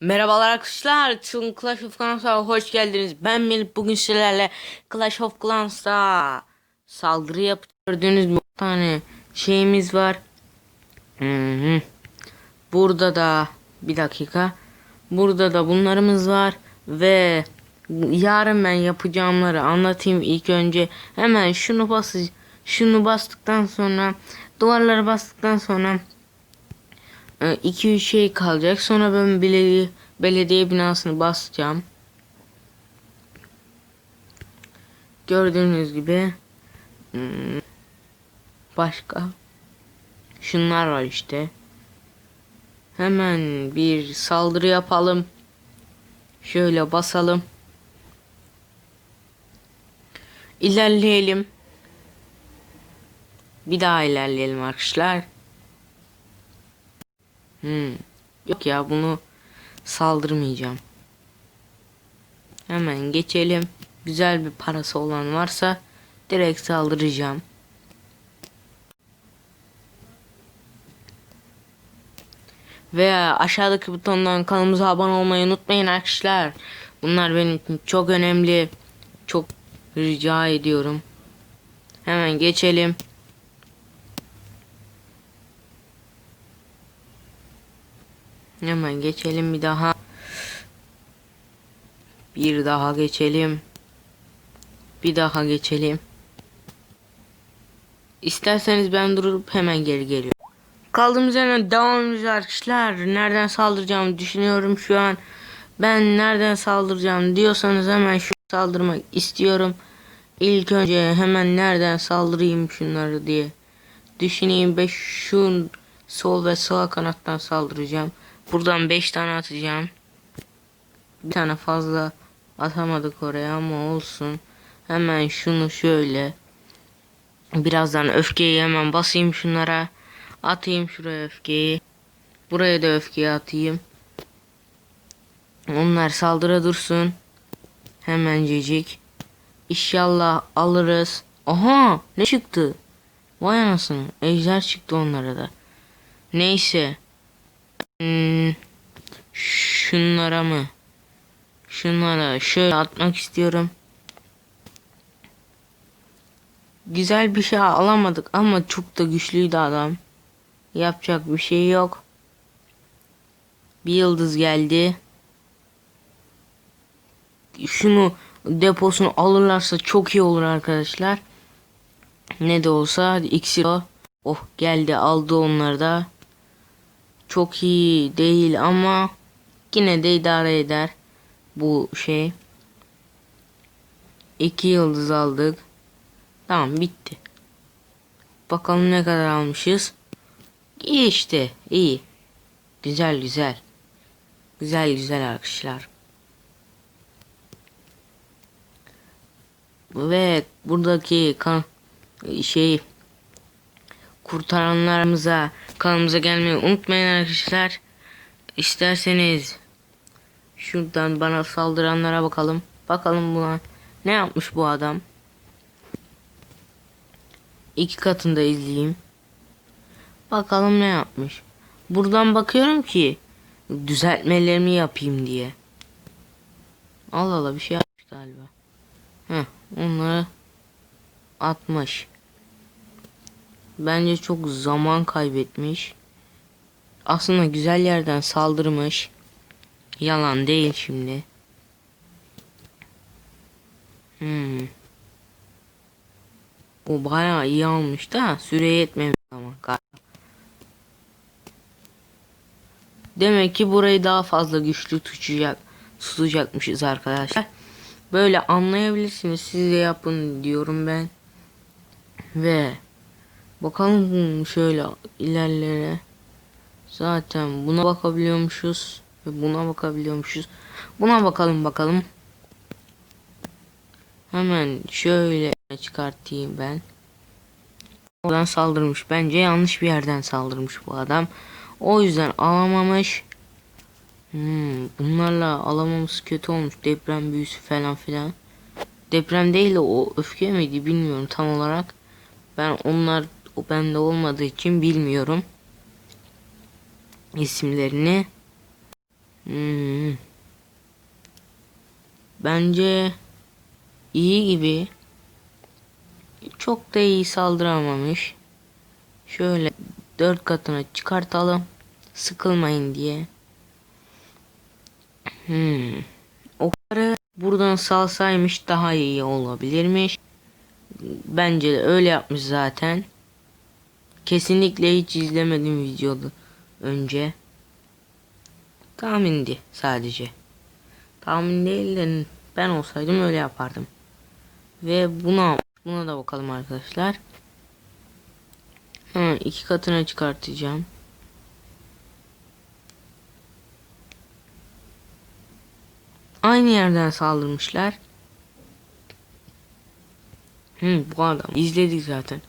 Merhabalar arkadaşlar. Çılgın Clash of Clans'a hoş geldiniz. Ben Melih. Bugün sizlerle Clash of Clans'ta saldırı yap. Gördüğünüz bir tane şeyimiz var. Hı hı. Burada da bir dakika. Burada da bunlarımız var ve yarın ben yapacağımları anlatayım ilk önce. Hemen şunu bas şunu bastıktan sonra duvarları bastıktan sonra 2-3 şey kalacak. Sonra ben belediye, belediye binasını basacağım. Gördüğünüz gibi hmm, başka şunlar var işte. Hemen bir saldırı yapalım. Şöyle basalım. İlerleyelim. Bir daha ilerleyelim arkadaşlar. Hmm. Yok ya bunu saldırmayacağım. Hemen geçelim. Güzel bir parası olan varsa direkt saldıracağım. Ve aşağıdaki butondan kanalımıza abone olmayı unutmayın arkadaşlar. Bunlar benim için çok önemli. Çok rica ediyorum. Hemen geçelim. Hemen geçelim bir daha. Bir daha geçelim. Bir daha geçelim. İsterseniz ben durup hemen geri geliyorum. Kaldığımız yerden devam ediyoruz arkadaşlar. Nereden saldıracağımı düşünüyorum şu an. Ben nereden saldıracağım diyorsanız hemen şu saldırmak istiyorum. İlk önce hemen nereden saldırayım şunları diye düşüneyim. Ben şu sol ve sağ kanattan saldıracağım. Buradan 5 tane atacağım. Bir tane fazla atamadık oraya ama olsun. Hemen şunu şöyle. Birazdan öfkeyi hemen basayım şunlara. Atayım şuraya öfkeyi. Buraya da öfkeyi atayım. Onlar saldıra dursun. Hemencecik. İnşallah alırız. Aha ne çıktı? Vay anasını. Ejder çıktı onlara da. Neyse. Hmm, şunlara mı? Şunlara şöyle atmak istiyorum. Güzel bir şey alamadık ama çok da güçlüydü adam. Yapacak bir şey yok. Bir yıldız geldi. Şunu deposunu alırlarsa çok iyi olur arkadaşlar. Ne de olsa iksir o. Oh geldi aldı onları da. Çok iyi değil ama yine de idare eder bu şey. İki yıldız aldık. Tamam bitti. Bakalım ne kadar almışız. İyi işte iyi. Güzel güzel. Güzel güzel arkadaşlar. Ve buradaki kan şey kurtaranlarımıza kanalımıza gelmeyi unutmayın arkadaşlar. İsterseniz şuradan bana saldıranlara bakalım. Bakalım buna ne yapmış bu adam. İki katında izleyeyim. Bakalım ne yapmış. Buradan bakıyorum ki düzeltmelerimi yapayım diye. Allah Allah bir şey yapmış galiba. Heh, onları atmış. Bence çok zaman kaybetmiş. Aslında güzel yerden saldırmış. Yalan değil şimdi. Hmm. O bayağı iyi almış da süre yetmemiş ama galiba. Demek ki burayı daha fazla güçlü tutacak tutacakmışız arkadaşlar. Böyle anlayabilirsiniz. Siz de yapın diyorum ben. Ve bakalım şöyle ilerlere. Zaten buna bakabiliyormuşuz ve buna bakabiliyormuşuz. Buna bakalım bakalım. Hemen şöyle çıkartayım ben. Oradan saldırmış. Bence yanlış bir yerden saldırmış bu adam. O yüzden alamamış. Hmm, bunlarla alamamız kötü olmuş. Deprem büyüsü falan filan. Deprem değil de o öfke miydi bilmiyorum tam olarak. Ben onlar o bende olmadığı için bilmiyorum. isimlerini. Hmm. Bence iyi gibi. Çok da iyi saldıramamış. Şöyle dört katına çıkartalım. Sıkılmayın diye. Hmm. Okları buradan salsaymış daha iyi olabilirmiş. Bence de öyle yapmış zaten. Kesinlikle hiç izlemedim videoda önce. Tahmindi sadece. Tahmin değil de ben olsaydım öyle yapardım. Ve buna buna da bakalım arkadaşlar. Ha, iki katına çıkartacağım. Aynı yerden saldırmışlar. Hı, bu adam izledik zaten.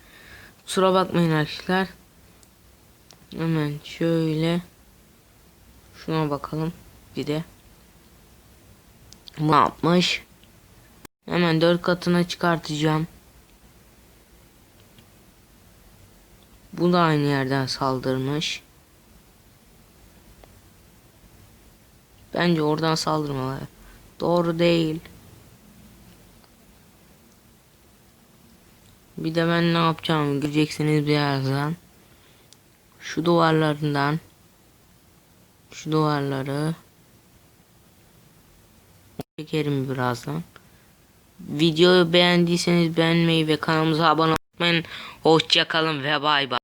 Kusura bakmayın arkadaşlar. Hemen şöyle şuna bakalım bir de. Ne yapmış? Hemen dört katına çıkartacağım. Bu da aynı yerden saldırmış. Bence oradan saldırmalı. Doğru değil. Bir de ben ne yapacağımı göreceksiniz birazdan. Şu duvarlarından şu duvarları çekerim birazdan. Videoyu beğendiyseniz beğenmeyi ve kanalımıza abone olmayı unutmayın. Hoşçakalın ve bay bay.